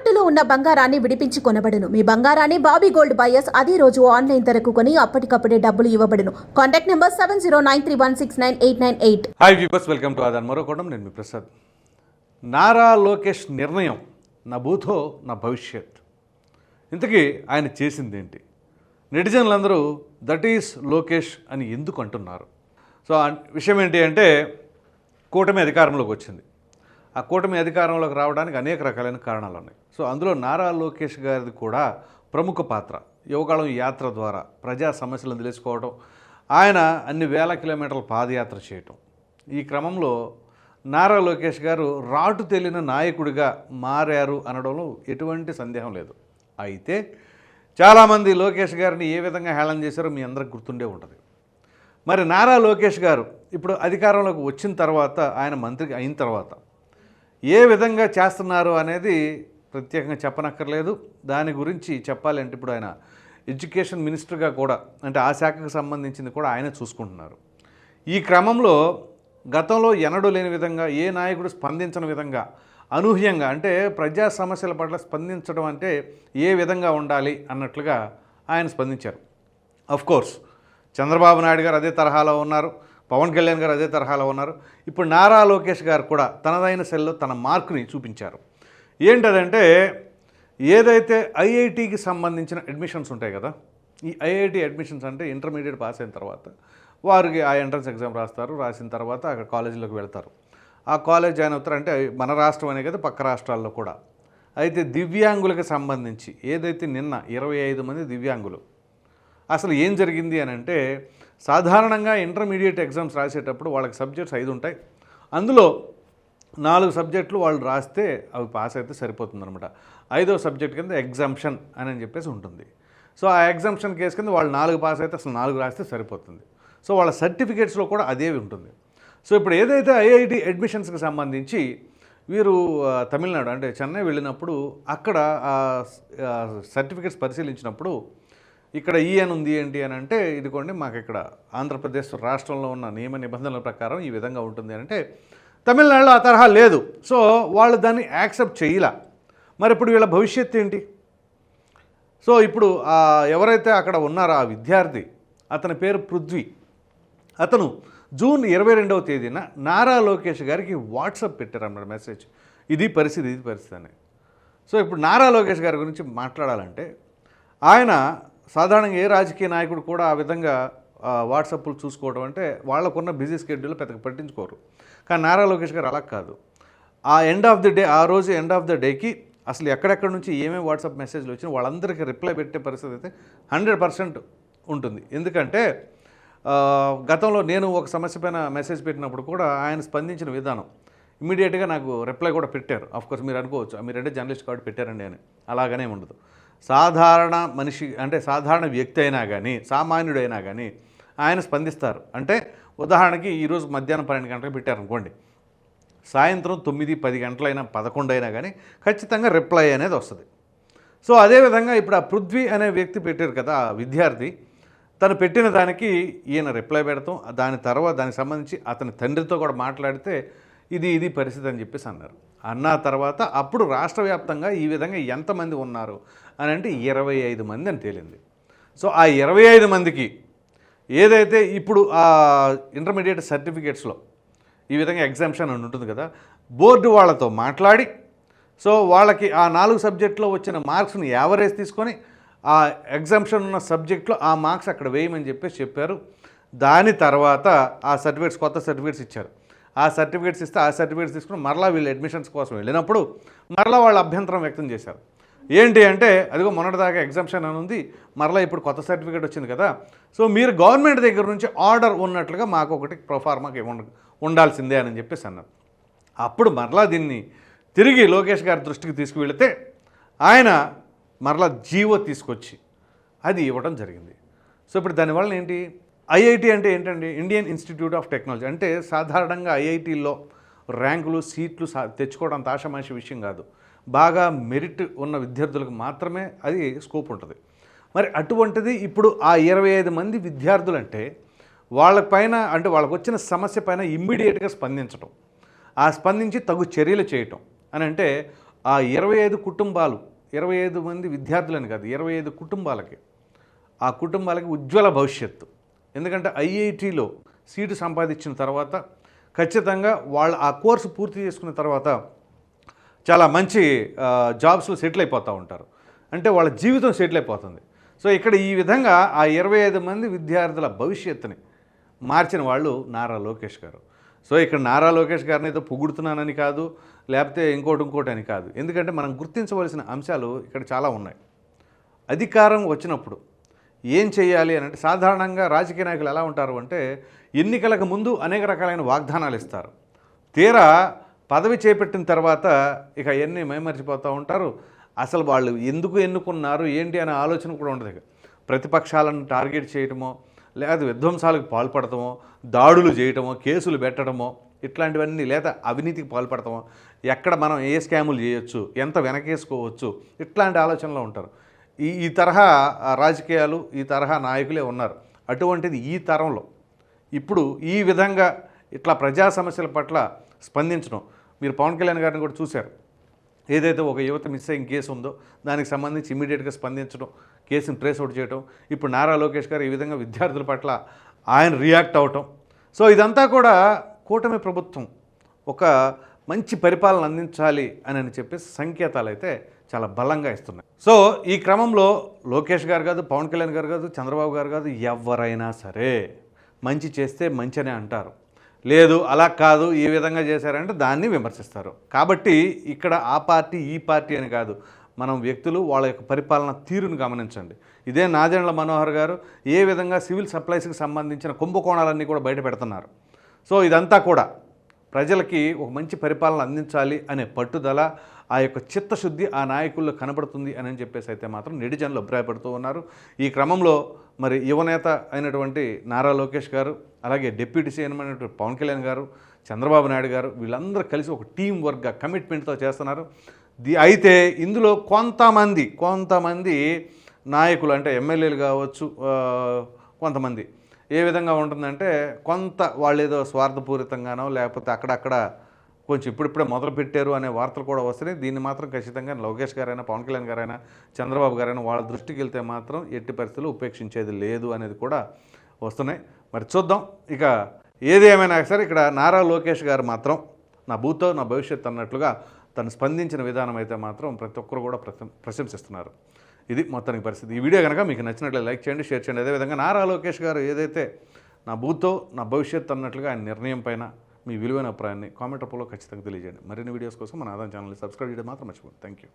తాకట్టులో ఉన్న బంగారాన్ని విడిపించి కొనబడును. మీ బంగారాన్ని బాబీ గోల్డ్ బయర్స్ అదే రోజు ఆన్లైన్ ధరకు కొని అప్పటికప్పుడే డబ్బులు ఇవ్వబడును. Contact number seven zero nine three one six nine eight nine eight. Hi viewers welcome to Aadan. మరొకటం నేను మీ ప్రసాద్. నారా లోకేష్ నిర్ణయం నా భూతో నా భవిష్యత్. ఇంతకీ ఆయన చేసింది ఏంటి నెటిజన్లందరూ దట్ ఈస్ లోకేష్ అని ఎందుకు అంటున్నారు? సో విషయం ఏంటి అంటే కూటమి అధికారంలోకి వచ్చింది. ఆ కూటమి అధికారంలోకి రావడానికి అనేక రకాలైన కారణాలు ఉన్నాయి. సో అందులో నారా లోకేష్ గారిది కూడా ప్రముఖ పాత్ర. యువకాలం యాత్ర ద్వారా ప్రజా సమస్యలను తెలుసుకోవడం ఆయన అన్ని వేల కిలోమీటర్ల పాదయాత్ర చేయటం. ఈ క్రమంలో నారా లోకేష్ గారు రాటు తేలిన నాయకుడిగా మారారు అనడంలో ఎటువంటి సందేహం లేదు. అయితే చాలామంది లోకేష్ గారిని ఏ విధంగా హేళన చేశారో మీ అందరికి గుర్తుండే ఉంటుంది. మరి నారా లోకేష్ గారు ఇప్పుడు అధికారంలోకి వచ్చిన తర్వాత ఆయన మంత్రి అయిన తర్వాత ఏ విధంగా చేస్తున్నారు అనేది ప్రత్యేకంగా చెప్పనక్కర్లేదు. దాని గురించి చెప్పాలంటే ఇప్పుడు ఆయన ఎడ్యుకేషన్ మినిస్టర్గా కూడా అంటే ఆ శాఖకు సంబంధించింది కూడా ఆయన చూసుకుంటున్నారు. ఈ క్రమంలో గతంలో ఎనడూ లేని విధంగా ఏ నాయకుడు స్పందించని విధంగా అనూహ్యంగా అంటే ప్రజా సమస్యల పట్ల స్పందించడం అంటే ఏ విధంగా ఉండాలి అన్నట్లుగా ఆయన స్పందించారు. అఫ్ కోర్స్ చంద్రబాబు నాయుడు గారు అదే తరహాలో ఉన్నారు. పవన్ కళ్యాణ్ గారు అదే తరహాలో ఉన్నారు. ఇప్పుడు నారా లోకేష్ గారు కూడా తనదైన సెల్లో తన మార్కుని చూపించారు. ఏంటదంటే ఏదైతే ఐఐటికి సంబంధించిన అడ్మిషన్స్ ఉంటాయి కదా ఈ ఐఐటి అడ్మిషన్స్ అంటే ఇంటర్మీడియట్ పాస్ అయిన తర్వాత వారికి ఆ ఎంట్రన్స్ ఎగ్జామ్ రాస్తారు. రాసిన తర్వాత అక్కడ కాలేజీలోకి వెళ్తారు. ఆ కాలేజ్ జాయిన్ అవుతారు. అంటే మన రాష్ట్రం అనే కదా పక్క రాష్ట్రాల్లో కూడా. అయితే దివ్యాంగులకు సంబంధించి ఏదైతే నిన్న ఇరవై ఐదు మంది దివ్యాంగులు అసలు ఏం జరిగింది అని అంటే సాధారణంగా ఇంటర్మీడియట్ ఎగ్జామ్స్ రాసేటప్పుడు వాళ్ళకి సబ్జెక్ట్స్ ఐదు ఉంటాయి. అందులో నాలుగు సబ్జెక్టులు వాళ్ళు రాస్తే అవి పాస్ అయితే సరిపోతుందనమాట ఐదో సబ్జెక్ట్ కింద ఎగ్జామ్షన్ అని చెప్పేసి ఉంటుంది. సో ఆ ఎగ్జామ్షన్ కేసు కింద వాళ్ళు నాలుగు పాస్ అయితే అసలు నాలుగు రాస్తే సరిపోతుంది. సో వాళ్ళ సర్టిఫికేట్స్లో కూడా అదే ఉంటుంది. సో ఇప్పుడు ఏదైతే ఐఐటి అడ్మిషన్స్కి సంబంధించి వీరు తమిళనాడు అంటే చెన్నై వెళ్ళినప్పుడు అక్కడ సర్టిఫికేట్స్ పరిశీలించినప్పుడు ఇక్కడ ఈ అని ఉంది ఏంటి అని అంటే ఇదిగోండి మాకు ఇక్కడ ఆంధ్రప్రదేశ్ రాష్ట్రంలో ఉన్న నియమ నిబంధనల ప్రకారం ఈ విధంగా ఉంటుంది అని అంటే తమిళనాడులో ఆ తరహా లేదు. సో వాళ్ళు దాన్ని యాక్సెప్ట్ చేయలే. మరి ఇప్పుడు వీళ్ళ భవిష్యత్తు ఏంటి? సో ఇప్పుడు ఎవరైతే అక్కడ ఉన్నారో ఆ విద్యార్థి అతని పేరు పృథ్వీ. అతను జూన్ ఇరవై రెండవ తేదీన నారా లోకేష్ గారికి వాట్సాప్ పెట్టారన్నమాట మెసేజ్. ఇది పరిస్థితి ఇది పరిస్థితి అని. సో ఇప్పుడు నారా లోకేష్ గారి గురించి మాట్లాడాలంటే ఆయన సాధారణంగా ఏ రాజకీయ నాయకుడు కూడా ఆ విధంగా వాట్సాప్లు చూసుకోవడం అంటే వాళ్ళకున్న బిజీ స్కెడ్యూల్ పెద్దగా పట్టించుకోరు. కానీ నారా లోకేష్ గారు అలా కాదు. ఆ ఎండ్ ఆఫ్ ది డే ఆ రోజు ఎండ్ ఆఫ్ ద డేకి అసలు ఎక్కడెక్కడ నుంచి ఏమేమి వాట్సాప్ మెసేజ్లు వచ్చినా వాళ్ళందరికీ రిప్లై పెట్టే పరిస్థితి అయితే హండ్రెడ్ పర్సెంట్ ఉంటుంది. ఎందుకంటే గతంలో నేను ఒక సమస్య పైన మెసేజ్ పెట్టినప్పుడు కూడా ఆయన స్పందించిన విధానం ఇమీడియట్గా నాకు రిప్లై కూడా పెట్టారు. కోర్స్ మీరు అనుకోవచ్చు "ఆ, మీరంటే జర్నలిస్ట్ కాబట్టి పెట్టారండి అని. అలాగనే ఉండదు. సాధారణ మనిషి అంటే సాధారణ వ్యక్తి అయినా కానీ సామాన్యుడైనా కానీ ఆయన స్పందిస్తారు. అంటే ఉదాహరణకి ఈరోజు మధ్యాహ్నం పన్నెండు గంటలకు పెట్టారనుకోండి. సాయంత్రం తొమ్మిది పది గంటలైనా పదకొండు అయినా కానీ ఖచ్చితంగా రిప్లై అనేది వస్తుంది. సో అదేవిధంగా ఇప్పుడు ఆ పృథ్వీ అనే వ్యక్తి పెట్టారు కదా విద్యార్థి. తను పెట్టిన దానికి ఈయన రిప్లై పెడతాం. దాని తర్వాత దానికి సంబంధించి అతని తండ్రితో కూడా మాట్లాడితే ఇది ఇది పరిస్థితి అని చెప్పేసి అన్నారు. అన్న తర్వాత అప్పుడు రాష్ట్ర వ్యాప్తంగా ఈ విధంగా ఎంతమంది ఉన్నారు అని అంటే ఇరవై ఐదు మంది అని తేలింది. సో ఆ ఇరవై ఐదు మందికి ఏదైతే ఇప్పుడు ఆ ఇంటర్మీడియట్ సర్టిఫికేట్స్లో ఈ విధంగా ఎగ్జామ్షన్ అని ఉంటుంది కదా బోర్డు వాళ్ళతో మాట్లాడి సో వాళ్ళకి ఆ నాలుగు సబ్జెక్టులో వచ్చిన మార్క్స్ని యావరేజ్ తీసుకొని ఆ ఎగ్జామ్షన్ ఉన్న సబ్జెక్ట్లో ఆ మార్క్స్ అక్కడ వేయమని చెప్పేసి చెప్పారు. దాని తర్వాత ఆ సర్టిఫికేట్స్ కొత్త సర్టిఫికేట్స్ ఇచ్చారు. ఆ సర్టిఫికేట్స్ ఇస్తే ఆ సర్టిఫికేట్స్ తీసుకుని మరలా వీళ్ళు అడ్మిషన్స్ కోసం వెళ్ళినప్పుడు మరలా వాళ్ళు అభ్యంతరం వ్యక్తం చేశారు. ఏంటి అంటే అదిగో మొన్నటిదాకా ఎగ్జామ్షన్ అని ఉంది మరలా ఇప్పుడు కొత్త సర్టిఫికేట్ వచ్చింది కదా. సో మీరు గవర్నమెంట్ దగ్గర నుంచి ఆర్డర్ ఉన్నట్లుగా మాకు ఒకటి ప్రొఫార్మాకి ఉండ ఉండాల్సిందే అని చెప్పేసి అన్నారు. అప్పుడు మరలా దీన్ని తిరిగి లోకేష్ గారి దృష్టికి తీసుకువెళితే ఆయన మరలా జీవో తీసుకొచ్చి అది ఇవ్వడం జరిగింది. సో ఇప్పుడు దానివల్ల ఏంటి? ఐఐటి అంటే ఏంటండి? Indian Institute of Technology. అంటే సాధారణంగా ఐఐటీల్లో ర్యాంకులు సీట్లు సా తెచ్చుకోవడం తాషమాషి విషయం కాదు. బాగా మెరిట్ ఉన్న విద్యార్థులకు మాత్రమే అది స్కోప్ ఉంటుంది. మరి అటువంటిది ఇప్పుడు ఆ ఇరవై ఐదు మంది విద్యార్థులంటే వాళ్ళపైన అంటే వాళ్ళకు వచ్చిన సమస్య పైన ఇమ్మీడియట్గా స్పందించడం ఆ స్పందించి తగు చర్యలు చేయటం. అని అంటే ఆ ఇరవై ఐదు కుటుంబాలు ఇరవై ఐదు మంది విద్యార్థులని కాదు ఇరవై ఐదు కుటుంబాలకి. ఆ కుటుంబాలకి ఉజ్వల భవిష్యత్తు. ఎందుకంటే ఐఐటిలో సీటు సంపాదించిన తర్వాత ఖచ్చితంగా వాళ్ళు ఆ కోర్సు పూర్తి చేసుకున్న తర్వాత చాలా మంచి జాబ్స్లో సెటిల్ అయిపోతూ ఉంటారు. అంటే వాళ్ళ జీవితం సెటిల్ అయిపోతుంది. సో ఇక్కడ ఈ విధంగా ఆ ఇరవై ఐదు మంది విద్యార్థుల భవిష్యత్తుని మార్చిన వాళ్ళు నారా లోకేష్ గారు. సో ఇక్కడ నారా లోకేష్ గారిని ఏదో పొగుడుతున్నానని కాదు లేకపోతే ఇంకోటి ఇంకోటి అని కాదు. ఎందుకంటే మనం గుర్తించవలసిన అంశాలు ఇక్కడ చాలా ఉన్నాయి. అధికారం వచ్చినప్పుడు ఏం చేయాలి అని అంటే సాధారణంగా రాజకీయ నాయకులు ఎలా ఉంటారు అంటే ఎన్నికలకు ముందు అనేక రకాలైన వాగ్దానాలు ఇస్తారు. తీరా పదవి చేపట్టిన తర్వాత ఇక అవన్నీ మైమర్చిపోతూ ఉంటారు? అసలు వాళ్ళు ఎందుకు ఎన్నుకున్నారు? ఏంటి అనే ఆలోచన కూడా ఉండదు ఇక. ప్రతిపక్షాలను టార్గెట్ చేయటమో లేదా విధ్వంసాలకు పాల్పడటమో దాడులు చేయటమో కేసులు పెట్టడమో ఇట్లాంటివన్నీ లేదా అవినీతికి పాల్పడతామో ఎక్కడ మనం ఏ స్కాములు చేయొచ్చు? ఎంత వెనకేసుకోవచ్చు? ఇట్లాంటి ఆలోచనలో ఉంటారు. ఈ ఈ తరహా ఆ, రాజకీయాలు ఈ తరహా నాయకులే ఉన్నారు. అటువంటిది ఈ తరంలో. ఇప్పుడు ఈ విధంగా ఇట్లా ప్రజా సమస్యల పట్ల స్పందించడం. మీరు పవన్ కళ్యాణ్ గారిని కూడా చూశారు. ఏదైతే ఒక యువత మిస్ అయిన కేసు ఉందో దానికి సంబంధించి ఇమీడియట్గా స్పందించడం కేసుని ట్రేస్ అవుట్ చేయడం. ఇప్పుడు నారా లోకేష్ గారు ఈ విధంగా విద్యార్థుల పట్ల ఆయన రియాక్ట్ అవటం. సో ఇదంతా కూడా కూటమి ప్రభుత్వం ఒక మంచి పరిపాలన అందించాలి అని అని చెప్పేసి సంకేతాలు అయితే చాలా బలంగా ఇస్తున్నాయి. సో ఈ క్రమంలో లోకేష్ గారు కాదు పవన్ కళ్యాణ్ గారు కాదు చంద్రబాబు గారు కాదు ఎవరైనా సరే మంచి చేస్తే మంచనే అంటారు. లేదు అలా కాదు ఈ విధంగా చేశారంటే దాన్ని విమర్శిస్తారు. కాబట్టి ఇక్కడ ఆ పార్టీ ఈ పార్టీ అని కాదు. మనం వ్యక్తులు వాళ్ళ యొక్క పరిపాలన తీరును గమనించండి. ఇదే నాదెండ్ల మనోహర్ గారు ఏ విధంగా సివిల్ సప్లైస్కి సంబంధించిన కుంభకోణాలన్నీ కూడా బయట పెడుతున్నారు. సో ఇదంతా కూడా ప్రజలకి ఒక మంచి పరిపాలన అందించాలి అనే పట్టుదల ఆ యొక్క చిత్తశుద్ధి ఆ నాయకుల్లో కనబడుతుంది అని చెప్పేసి అయితే మాత్రం నెటిజన్లు అభిప్రాయపడుతూ ఉన్నారు. ఈ క్రమంలో మరి యువనేత అయినటువంటి నారా లోకేష్ గారు అలాగే డిప్యూటీ సీఎం అయినటువంటి పవన్ కళ్యాణ్ గారు చంద్రబాబు నాయుడు గారు వీళ్ళందరూ కలిసి ఒక టీం వర్క్గా కమిట్మెంట్తో చేస్తున్నారు. ది అయితే ఇందులో కొంతమంది కొంతమంది నాయకులు అంటే ఎమ్మెల్యేలు కావచ్చు కొంతమంది ఏ విధంగా ఉంటుందంటే కొంత వాళ్ళు ఏదో స్వార్థపూరితంగానో లేకపోతే అక్కడక్కడ కొంచెం ఇప్పుడిప్పుడే మొదలు పెట్టారు అనే వార్తలు కూడా వస్తున్నాయి. దీన్ని మాత్రం ఖచ్చితంగా లోకేష్ గారైనా పవన్ కళ్యాణ్ గారైనా చంద్రబాబు గారైనా వాళ్ళ దృష్టికి వెళ్తే మాత్రం ఎట్టి పరిస్థితులు ఉపేక్షించేది లేదు అనేది కూడా వస్తున్నాయి. మరి చూద్దాం. ఇక ఏది ఏమైనా సరే ఇక్కడ నారా లోకేష్ గారు మాత్రం నా భూతో నా భవిష్యత్ అన్నట్లుగా తను స్పందించిన విధానం అయితే మాత్రం ప్రతి ఒక్కరు కూడా ప్రశం- ప్రశంసిస్తున్నారు. ఇది మొత్తానికి పరిస్థితి. ఈ వీడియో కనుక మీకు నచ్చినట్లయితే లైక్ చేయండి షేర్ చేయండి. అదేవిధంగా నారా లోకేష్ గారు ఏదైతే నా బూత్తో నా భవిష్యత్ అన్నట్లుగా ఆయన నిర్ణయం పైన మీ విలువైన అభిప్రాయాన్ని కామెంట్ రూపంలో ఖచ్చితంగా తెలియజేయండి. మరిన్ని వీడియోస్ కోసం మన ఆదాయం ఛానల్ని సబ్స్క్రైబ్ చేయడం మాత్రం మర్చిపోండి థ్యాంక్ యూ